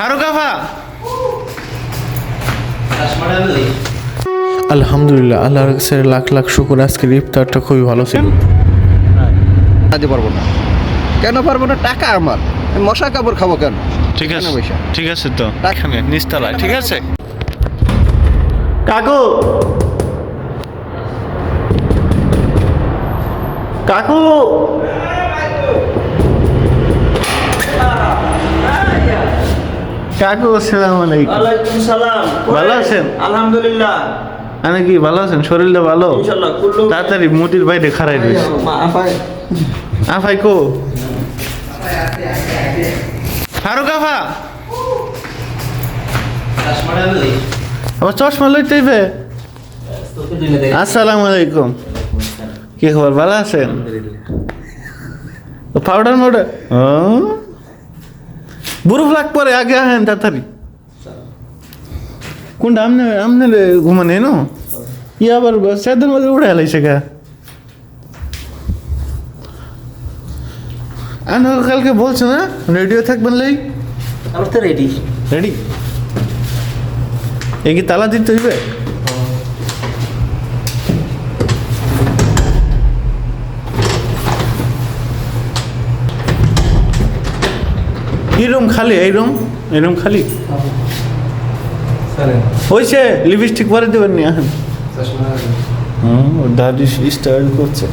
ফারুক আফা। আলহামদুলিল্লাহ আল্লাহর কাছে লাখ লাখ শুকুর। আজকের ইফতারটা খুবই ভালো ছিল। কাজে পারব না। কেন পারব না? টাকা আমার। মশা কাপড় খাব কেন? ঠিক আছে ঠিক আছে তো। রাখ। এখানে নিচতলায় ঠিক আছে? কাকু! কাকু! কাকু আসসালামু আলাইকুম। ওয়ালাইকুম সালাম। ভালো আছেন? আলহামদুলিল্লাহ। আমি কি ভালো আছেন? শরীরটা ভালো? তাড়াতাড়ি মুটির বাইরে খারাই রয়েছে। আফাই। কো? ফারুক আফা। আবার চশমা লইতে হইবে? আসসালামু আলাইকুম। কি খবর? ভালো আছেন? পাউডার মাউডার বুরুফ লাগ পরে আগে আহেন তাড়াতাড়ি। কোনটা আমনে আমনে ঘুমানে নো? ই আবার সেদের মধ্যে উড়ে এলাইছে গা। আনো কালকে বলছো না রেডিও থাকবেন লাই? আমার তো রেডি রেডি এ কি তালা দিতে হইবে? এই রুম খালি এই রুম এই রুম খালি। হয়েছে লিপস্টিক পরে দেবেন নি এখন। হুম ওর স্টাইল করছে।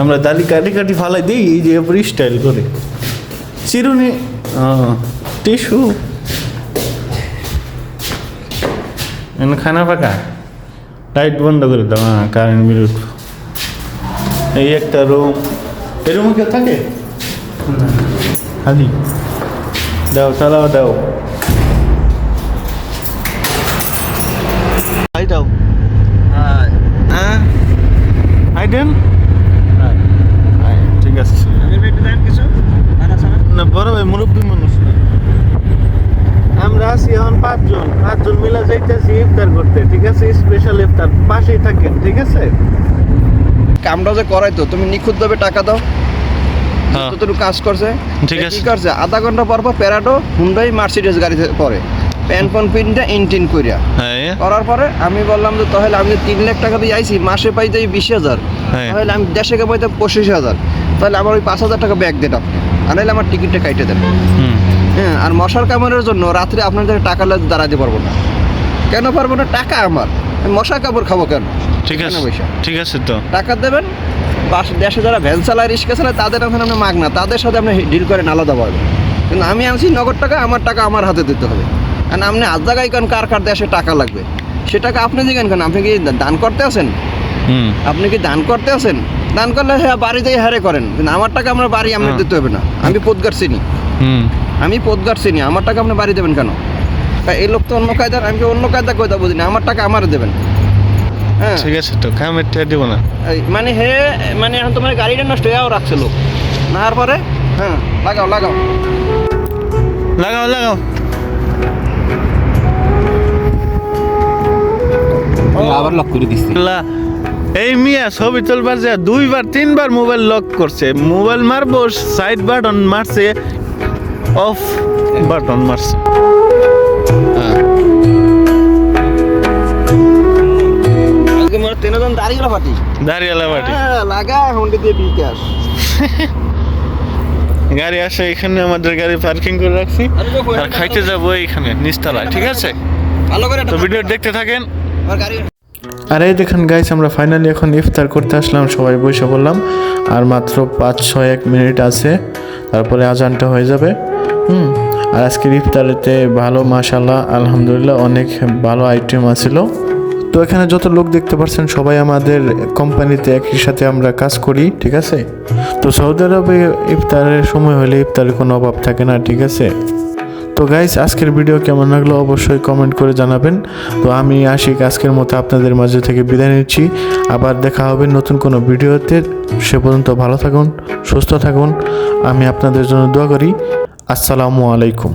আমরা দাদি কাটি কাটি ফালাই দিই এই যে এরপর স্টাইল করে। চিরুনি টিস্যু। এনে খানা পাকা। লাইট বন্ধ করে দাও হ্যাঁ কারেন্ট বিল এই একটা রুম এই রুমে কেউ থাকে? খালি? দাও চালাও দাও। হাই দাও। হ্যাঁ? হাই দেন ঠিক আছে না বড় ভাই মুরব্বী মানুষ আমরা আছি এখন পাঁচজন। পাঁচজন মিলে যাইতেছি ইফতার করতে ঠিক আছে? স্পেশাল ইফতার পাশেই থাকেন ঠিক আছে? কামটা যে করাই তো তুমি নিখুঁতভাবে টাকা দাও। যতটুকু কাজ করছে ঠিক আছে। কি করছে? আধা ঘণ্টা পর পর প্যারাডো হুন্ডাই মার্সিডিজ গাড়িতে পরে প্যান ফোন পিনটা ইনটিন করিয়া হ্যাঁ। করার পরে আমি বললাম যে তাহলে আমি তিন লাখ টাকা দিয়ে আইছি মাসে পাই যাই বিশ হাজার। হ্যাঁ। তাহলে আমি দেশে গে পাইতে পঁচিশ হাজার। তাহলে আমার ওই পাঁচ হাজার টাকা ব্যাগ আপনি আর নাহলে আমার টিকিটটা কাইটে দেন। হুম। হ্যাঁ আর মশার কামড়ের জন্য রাত্রে আপনাদের টাকা লাগে দাঁড়াতে পারব না। কেন পারব না? টাকা আমার। আমি মশা কাপড় খাব কেন? ঠিক আছে। ঠিক আছে তো। টাকা দেবেন দেশে যারা ভ্যান চালায় রিক্সা চালায় তাদের এখন আপনি মাগ না। তাদের সাথে আপনি ডিল করেন আলাদা পারবেন কিন্তু আমি আনছি নগদ টাকা আমার টাকা আমার হাতে দিতে হবে। কারণ আপনি আজ জায়গায় কেন কার কার দেশে টাকা লাগবে? সে টাকা আপনি দিবেন কেন? আপনি কি দান করতে আছেন? আপনি কি দান করতে আছেন? দান করলে হ্যাঁ বাড়িতেই হারে করেন। কিন্তু আমার টাকা আমার বাড়ি আপনার হ্যাঁ। দিতে হবে না। আমি পোদগার চিনি। আমি পোদগার চিনি। আমার টাকা আপনি বাড়ি দেবেন কেন? এই লোক তো অন্য কায়দার আমি অন্য কায়দা কয়তা বুঝি না? আমার টাকা আমার দেবেন। ঠিক আছে তো কামের টেয়া দিব না। মানে হে মানে এখন তোমার গাড়িটা নষ্ট হয়েও রাখছে লোক নাহার পরে হ্যাঁ লাগাও লাগাও। লাগাও লাগাও। আবার লক করে আল্লাহ, এই মিয়া ছবি তুলবার যে দুইবার তিনবার মোবাইল লক করছে। মোবাইল মারবো সাইড বাটন মারছে অফ বাটন মারছে। আজকে মনে তিনজন দাঁড়িয়ে গেল পাটি দাঁড়িয়ালা বাটি হ্যাঁ লাগা হুন্ডি দিয়ে বিকাশ গাড়ি আসে এখানে আমাদের গাড়ি পার্কিং করে রাখছি। আর খাইতে যাব এইখানে নিচতলায় ঠিক আছে? ভালো করে তো ভিডিও দেখতে থাকেন। গাড়ি আর এই দেখেন গাইস আমরা ফাইনালি এখন ইফতার করতে আসলাম সবাই বসে বললাম আর মাত্র পাঁচ ছয় এক মিনিট আছে তারপরে আজানটা হয়ে যাবে। হুম আর আজকের ইফতারেতে ভালো মাশাল্লাহ আলহামদুলিল্লাহ অনেক ভালো আইটেম আছিল। তো এখানে যত লোক দেখতে পাচ্ছেন সবাই আমাদের কোম্পানিতে একই সাথে আমরা কাজ করি, ঠিক আছে? তো সৌদি আরবে ইফতারের সময় হলে ইফতারের কোনো অভাব থাকে না, ঠিক আছে? তো গাইস আজকের ভিডিও কেমন লাগল অবশ্যই কমেন্ট করে জানাবেন। তো আমি আশিক, আজকের মতো আপনাদের মাঝে থেকে বিদায় নিচ্ছি। আবার দেখা হবে নতুন কোনো ভিডিওতে। সে পর্যন্ত ভালো থাকুন, সুস্থ থাকুন। আমি আপনাদের জন্য দোয়া করি। আসসালামু আলাইকুম।